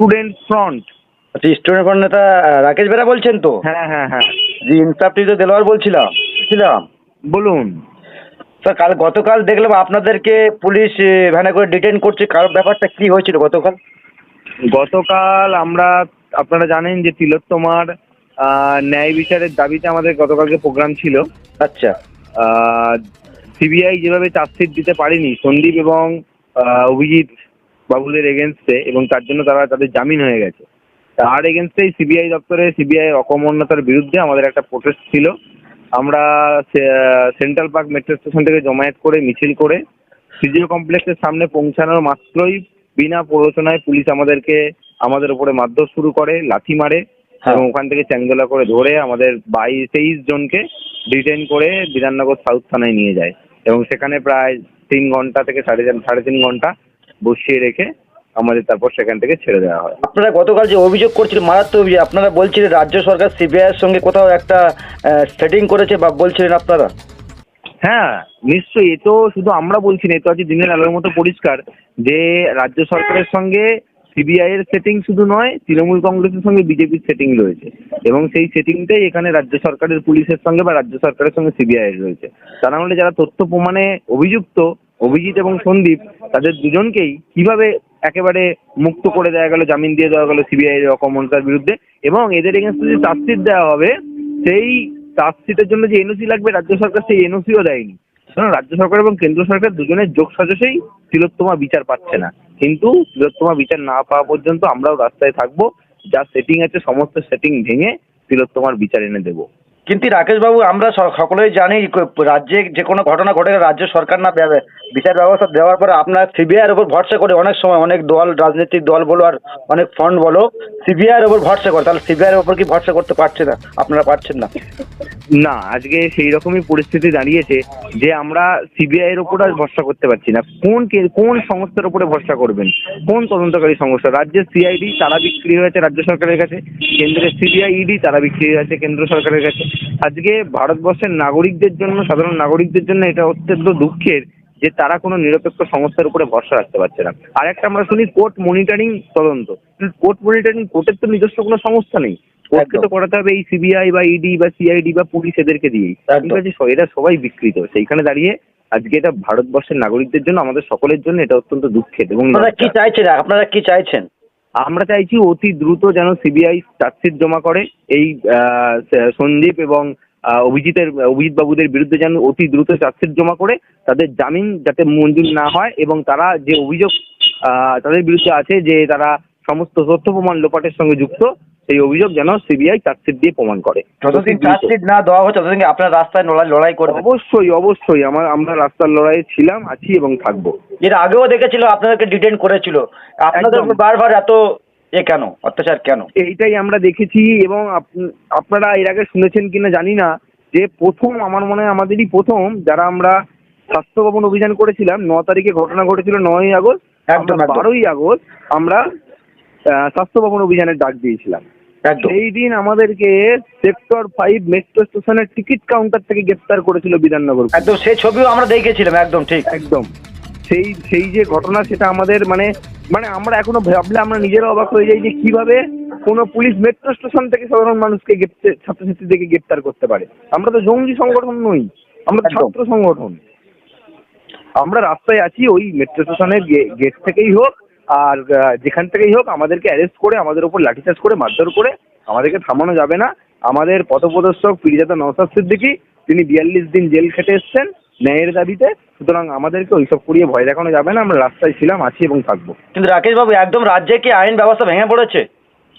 Student front. আচ্ছা student front নেতা রাকেশ বেরা বলছেন তো? হ্যাঁ হ্যাঁ হ্যাঁ। জি ইনসাফ টিভিতে দেলোয়ার বলছিলাম। ছিলাম বলুন। স্যার কাল গতকাল দেখলাম আপনাদেরকে পুলিশ ভ্যানে করে ডিটেন করছে। কারোর ব্যাপারটা কি হয়েছিল গতকাল? গতকাল আমরা আপনারা জানেন যে তিলোত্তমার ন্যায় বিচারের দাবিতে আমাদের গতকালকে প্রোগ্রাম ছিল। আচ্ছা। সিবিআই যেভাবে চার্জশিট দিতে পারেনি সন্দীপ এবং অভিজিৎ বাবুলের এগেনস্টে এবং তার জন্য তারা তাদের জামিন হয়ে গেছে। তার এগেনস্টেই সিবিআই দপ্তরে সিবিআই অকমন্যতার বিরুদ্ধে আমাদের একটা প্রোটেস্ট ছিল। আমরা সেন্ট্রাল পার্ক মেট্রো স্টেশন থেকে জমায়েত করে মিছিল করে সিজিও কমপ্লেক্সের সামনে পৌঁছানোর মাত্রই বিনা প্ররোচনায় পুলিশ আমাদেরকে আমাদের উপরে মারধর শুরু করে লাথি মারে হ্যাঁ। এবং ওখান থেকে চ্যাংদোলা করে ধরে আমাদের বাইশ তেইশ জনকে ডিটেন করে বিধাননগর সাউথ থানায় নিয়ে যায়। এবং সেখানে প্রায় তিন ঘণ্টা থেকে সাড়ে সাড়ে তিন ঘণ্টা বসিয়ে রেখে আমাদের তারপর সেখান থেকে ছেড়ে দেওয়া হয়। আপনারা গতকাল যে অভিযোগ করছিলেন মারাত্মক অভিযোগ আপনারা বলছিলেন রাজ্য সরকার সিবিআই সঙ্গে কোথাও একটা সেটিং করেছে বা বলছিলেন আপনারা? হ্যাঁ নিশ্চয়ই। এ তো শুধু আমরা বলছি না এ তো আজ দিনের আলোর মতো পরিষ্কার যে রাজ্য সরকারের সঙ্গে সিবিআই এর সেটিং শুধু নয় তৃণমূল কংগ্রেসের সঙ্গে বিজেপির সেটিং রয়েছে। এবং সেই সেটিংটাই এখানে রাজ্য সরকারের পুলিশের সঙ্গে বা রাজ্য সরকারের সঙ্গে সিবিআই এর রয়েছে। তা না হলে যারা তথ্য প্রমাণে অভিযুক্ত অভিজিৎ এবং সন্দীপ তাদের দুজনকেই কীভাবে একেবারে মুক্ত করে দেওয়া গেল, জামিন দিয়ে দেওয়া গেল সিবিআই অকমনতার বিরুদ্ধে এবং এদের এগেনস্টে যে চার্জশিট দেওয়া হবে, সেই চার্জশিটের জন্য যে এনওসি লাগবে, রাজ্য সরকার সেই এনওসিও দেয়নি। কারণ রাজ্য সরকার এবং কেন্দ্র সরকার দুজনের যোগ সাজসেই তিলোত্তমা বিচার পাচ্ছে না। কিন্তু তিলোত্তমা বিচার না পাওয়া পর্যন্ত আমরাও রাস্তায় থাকব, যা সেটিং আছে, সমস্ত সেটিং ভেঙে তিলোত্তমার বিচার এনে দেবো। কিন্তু রাকেশবাবু, আমরা সকলেই জানি রাজ্যে যে কোনো ঘটনা ঘটে রাজ্য সরকার না বিচার ব্যবস্থা দেওয়ার পরে আপনার সিবিআইয়ের উপর ভরসা করে অনেক সময় অনেক দল, রাজনৈতিক দল বলো আর অনেক ফন্ড বলো সিবিআইয়ের উপর ভরসা করে। তাহলে সিবিআইয়ের উপর কি ভরসা করতে পারছে না? আপনারা পারছেন না? না, আজকে সেই রকমই পরিস্থিতি দাঁড়িয়েছে যে আমরা সিবিআই এর উপর আর ভরসা করতে পারছি না। কোন কোন সংস্থার উপরে ভরসা করবেন? কোন তদন্তকারী সংস্থা? রাজ্যের সিআইডি তারা বিক্রি হয়েছে রাজ্য সরকারের কাছে, কেন্দ্রের সিবিআই ইডি তারা বিক্রি হয়েছে কেন্দ্র সরকারের কাছে। আজকে ভারতবর্ষের নাগরিকদের জন্য, সাধারণ নাগরিকদের জন্য এটা অত্যন্ত দুঃখের যে তারা কোনো নিরপেক্ষ সংস্থার উপরে ভরসা রাখতে পারছে না। আর একটা আমরা শুনি কোর্ট মনিটরিং তদন্ত। কোর্ট মনিটরিং কোর্টের তো নিজস্ব কোনো সংস্থা নেই। কোর্টকে তো করাতে হবে এই সিবিআই বা ইডি বা সিআইডি বা পুলিশ এদেরকে দিয়েই। ঠিক আছে এরা সবাই বিকৃত। সেইখানে দাঁড়িয়ে আজকে এটা ভারতবর্ষের নাগরিকদের জন্য আমাদের সকলের জন্য এটা অত্যন্ত দুঃখের এবং আপনারা কি। চাইছেন? আপনারা কি চাইছেন? আমরা চাইছি অতি দ্রুত যেন সিবিআই চার্জশিট জমা করে। এই আহ, সন্দীপ এবং অভিজিতের অভিজিৎ বাবুদের বিরুদ্ধে যেন অতি দ্রুত চার্জশিট জমা করে তাদের জামিন যাতে মঞ্জুর না হয় এবং তারা যে অভিযোগ তাদের বিরুদ্ধে আছে যে তারা সমস্ত তথ্য প্রমাণ লোপাটের সঙ্গে যুক্ত সেই অভিযোগ যেন সিবিআই চার্জশিট দিয়ে প্রমাণ করে। যতদিন চার্জশিট না দেওয়া হচ্ছে ততদিন আপনার রাস্তায় লড়াই লড়াই করবেন? অবশ্যই অবশ্যই। আমার আমরা রাস্তার লড়াইয়ে ছিলাম আছি এবং থাকব। এর আগেও দেখেছিল আপনাদেরকে ডিটেন করেছিল। আপনাদের বারবার এত এ কেন? অত্যাচার কেন? এইটাই আমরা দেখেছি এবং আপনারা এর আগে শুনেছেন কিনা জানি না যে প্রথম আমার মনে হয় আমাদেরই প্রথম যারা আমরা স্বাস্থ্য ভবন অভিযান করেছিলাম ন তারিখে ঘটনা ঘটেছিল নয়ই আগস্ট একদম, বারোই আগস্ট আমরা স্বাস্থ্য ভবন অভিযানের ডাক দিয়েছিলাম। সেই দিন আমাদেরকে সেক্টর ফাইভ মেট্রো স্টেশনের টিকিট কাউন্টার থেকে গ্রেফতার করেছিল বিধাননগর। একদম সেই ছবিও আমরা দেখেছিলাম একদম ঠিক। একদম। সেই সেই যে ঘটনা সেটা আমাদের মানে মানে আমরা এখনও ভাবলে আমরা নিজেরা অবাক হয়ে যাই যে কীভাবে কোনো পুলিশ মেট্রো স্টেশন থেকে সাধারণ মানুষকে গ্রেপ্তার ছাত্রছাত্রীদেরকে গ্রেপ্তার করতে পারে। আমরা তো জঙ্গি সংগঠন নই আমরা ছাত্র সংগঠন। আমরা রাস্তায় আছি ওই মেট্রো স্টেশনের গেট থেকেই হোক আর যেখান থেকেই হোক আমাদেরকে অ্যারেস্ট করে আমাদের উপর লাঠিচার্জ করে মারধর করে আমাদেরকে থামানো যাবে না। আমাদের পথপ্রদর্শক পিরিজাদা নওসাদ সিদ্দিকী তিনি বিয়াল্লিশ দিন জেল খেটে এসছেন। ন্যায়ের দাবিতে সুতরাং আমাদেরকে ওইসব করিয়ে ভয় দেখানো যাবে না আমরা রাস্তায় ছিলাম আছি এবং থাকব। কিন্তু রাকেশ বাবু একদম রাজ্যে কি আইন ব্যবস্থা ভেঙে পড়েছে?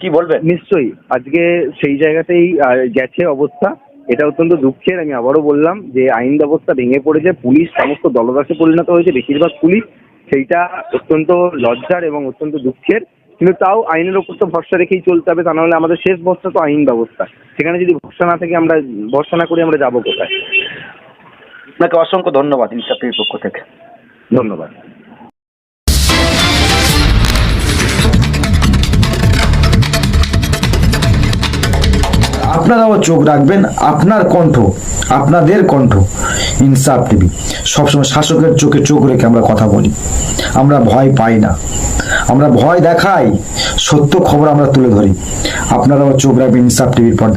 কি বলবেন? নিশ্চয়ই। আজকে সেই জায়গাতেই আহ, গেছে অবস্থা। এটা অত্যন্ত দুঃখের আমি আবারও বললাম যে আইন ব্যবস্থা ভেঙে পড়েছে পুলিশ সমস্ত দলদাসে পরিণত হয়েছে বেশিরভাগ পুলিশ। সেইটা অত্যন্ত লজ্জার এবং অত্যন্ত দুঃখের। কিন্তু তাও আইনের ওপর তো ভরসা রেখেই চলতে হবে তা নাহলে আমাদের শেষ ভরসা তো আইন ব্যবস্থা। সেখানে যদি ভরসা না থাকে আমরা ভরসা না করে আমরা যাব কোথায়? আপনাকে অসংখ্য ধন্যবাদ ইনসাফের পক্ষ থেকে। ধন্যবাদ। আপনারাও চোখ রাখবেন, আপনার কণ্ঠ, আপনাদের কণ্ঠ ইনসাফ টিভি। সবসময় শাসকের চোখে চোখ রেখে আমরা কথা বলি। আমরা ভয় পাই না। আমরা ভয় দেখাই, সত্য খবর আমরা তুলে ধরি। আপনারাও চোখ রাখবেন ইনসাফ টিভির পর্দা